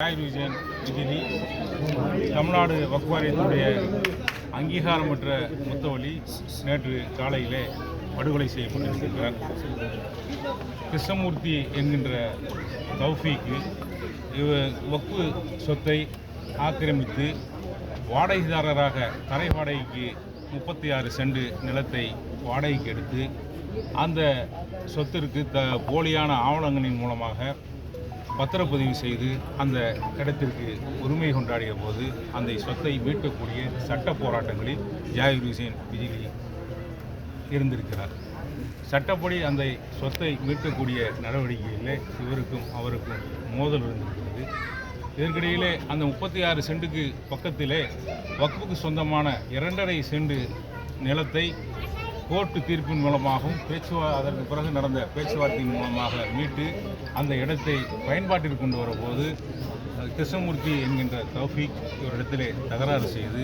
Joy Vijayan Tamil Nadu வக்ஃப் அங்கீகாரமற்ற முத்தவழி நேற்று காலையிலே படுகொலை செய்யப்பட்டிருக்கிறார். கிருஷ்ணமூர்த்தி என்கின்ற தௌஃபிக்கு இவ வக்ஃபு சொத்தை ஆக்கிரமித்து வாடகைதாரராக தரை வாடகைக்கு முப்பத்தி ஆறு செண்டு நிலத்தை வாடகைக்கு எடுத்து அந்த சொத்திற்கு த போலியான ஆவணங்களின் மூலமாக பத்திரப்பதிவு செய்து அந்த இடத்திற்கு உரிமை கொண்டாடிய போது அந்த சொத்தை மீட்கக்கூடிய சட்ட போராட்டங்களில் ஜாகிர் ஹுசேன் பிஜிலி இருந்திருக்கிறார். சட்டப்படி அந்த சொத்தை மீட்கக்கூடிய நடவடிக்கையில் இவருக்கும் அவருக்கும் மோதல் இருந்திருக்கிறது. இதற்கிடையிலே அந்த முப்பத்தி ஆறு சென்ட்டுக்கு பக்கத்திலே வக்ஃபுக்கு சொந்தமான இரண்டரை செண்டு நிலத்தை கோர்ட்டு தீர்ப்பின் மூலமாகவும் பேச்சுவா அதற்கு பிறகு நடந்த பேச்சுவார்த்தையின் மூலமாக மீட்டு அந்த இடத்தை பயன்பாட்டிற்கு கொண்டு வரும்போது கிருஷ்ணமூர்த்தி என்கின்ற தௌஃபீக் இவரிடத்திலே தகராறு செய்து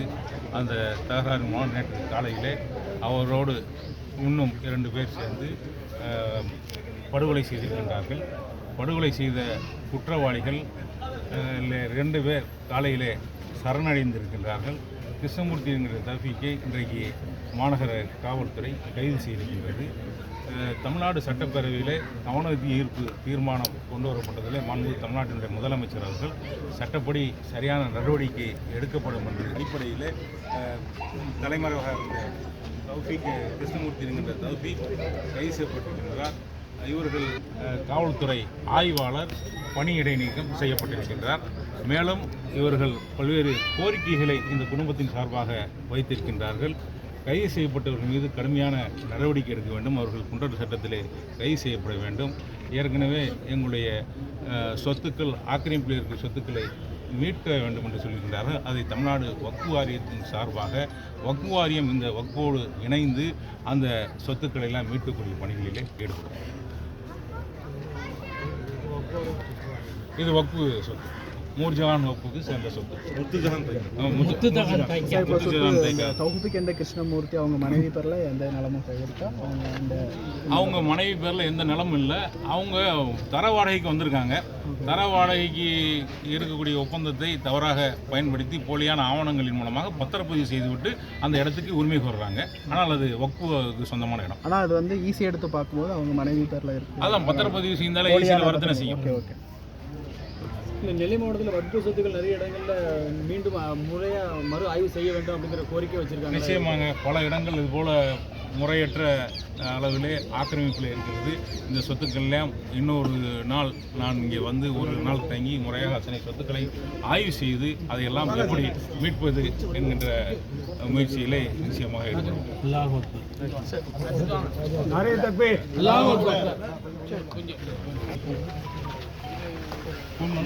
அந்த தகராறு மூலம் நேற்று காலையிலே அவரோடு இன்னும் இரண்டு பேர் சேர்ந்து படுகொலை செய்திருக்கின்றார்கள். படுகொலை செய்த குற்றவாளிகள் இல்லை ரெண்டு பேர் காலையிலே சரணடைந்திருக்கின்றார்கள். கிருஷ்ணமூர்த்தி என்கிற தஃபீக்கை இன்றைக்கு மாநகர காவல்துறை கைது செய்திருக்கின்றது. தமிழ்நாடு சட்டப்பேரவையில் அவநதி ஈர்ப்பு தீர்மானம் கொண்டு வரப்பட்டதில் மாண்பு தமிழ்நாட்டினுடைய முதலமைச்சர் அவர்கள் சட்டப்படி சரியான நடவடிக்கை எடுக்கப்படும் என்ற அடிப்படையில் தலைமறைவாக இருந்த தௌஃபிக் கிருஷ்ணமூர்த்தி என்கின்ற தௌஃபிக் கைது செய்யப்பட்டிருக்கின்றார். இவர்கள் காவல்துறை ஆய்வாளர் பணி இடைநீக்கம் செய்யப்பட்டிருக்கின்றார். மேலும் இவர்கள் பல்வேறு கோரிக்கைகளை இந்த குடும்பத்தின் சார்பாக வைத்திருக்கின்றார்கள். கைது செய்யப்பட்டவர்கள் மீது கடுமையான நடவடிக்கை எடுக்க வேண்டும். அவர்கள் குண்டர் சட்டத்திலே கைது செய்யப்பட வேண்டும். ஏற்கனவே எங்களுடைய சொத்துக்கள் ஆக்கிரமிப்பில் இருக்கிற சொத்துக்களை மீட்க வேண்டும் என்று சொல்லியிருக்கிறார்கள் அதை தமிழ்நாடு வக்கு வாரியத்தின் சார்பாக வக்கு வாரியம் இந்த வக்கோடு இணைந்து அந்த சொத்துக்களை எல்லாம் மீட்கக்கூடிய பணிகளிலே ஈடுபடும். இது வக்கு சொத்து. நூர்ஜஹான் வக்ஃபுக்கு சேர்ந்த சொத்து முத்துஜஹான் முத்துஜஹான் முத்துஜஹான் தைக்கா தௌஃபிக் என்ற கிருஷ்ணமூர்த்தி அவங்க மனைவி பேரில் எந்த நிலமும் இருக்கா அவங்க இந்த அவங்க மனைவி பேரில் எந்த நிலமும் இல்லை அவங்க தர வாடகைக்கு வந்திருக்காங்க தர வாடகைக்கு இருக்கக்கூடிய ஒப்பந்தத்தை தவறாக பயன்படுத்தி போலியான ஆவணங்களின் மூலமாக பத்திரப்பதிவு செய்துவிட்டு அந்த இடத்துக்கு உரிமை கோருறாங்க ஆனால் அது வக்ஃபுக்கு சொந்தமான இடம் ஆனால் அது வந்து ஈஸி எடுத்து பார்க்கும்போது அவங்க மனைவி பேரில் இருக்கு அதான் பத்திரப்பதிவு செய்தாலே ஈஸியாக வரத்தனை செய்யும் ஓகே ஓகே நெல்லை மாவட்டத்தில் வக்பு சொத்துக்கள் நிறைய இடங்கள்ல மீண்டும் அஹ், முறையா மறு ஆய்வு செய்ய வேண்டும் அப்படிங்கிற கோரிக்கை வச்சிருக்காங்க. நிச்சயமாக பல இடங்கள் இது போல முறையற்ற அளவிலே ஆக்கிரமிப்பில் இருக்கிறது. இந்த சொத்துக்கள் எல்லாம் இன்னொரு நாள் நான் இங்கே வந்து ஒரு நாள் தங்கி முறையாக அத்தனை சொத்துக்களை ஆய்வு செய்து அதையெல்லாம் எப்படி மீட்பது என்கின்ற முயற்சியிலே நிச்சயமாக கொஞ்சம்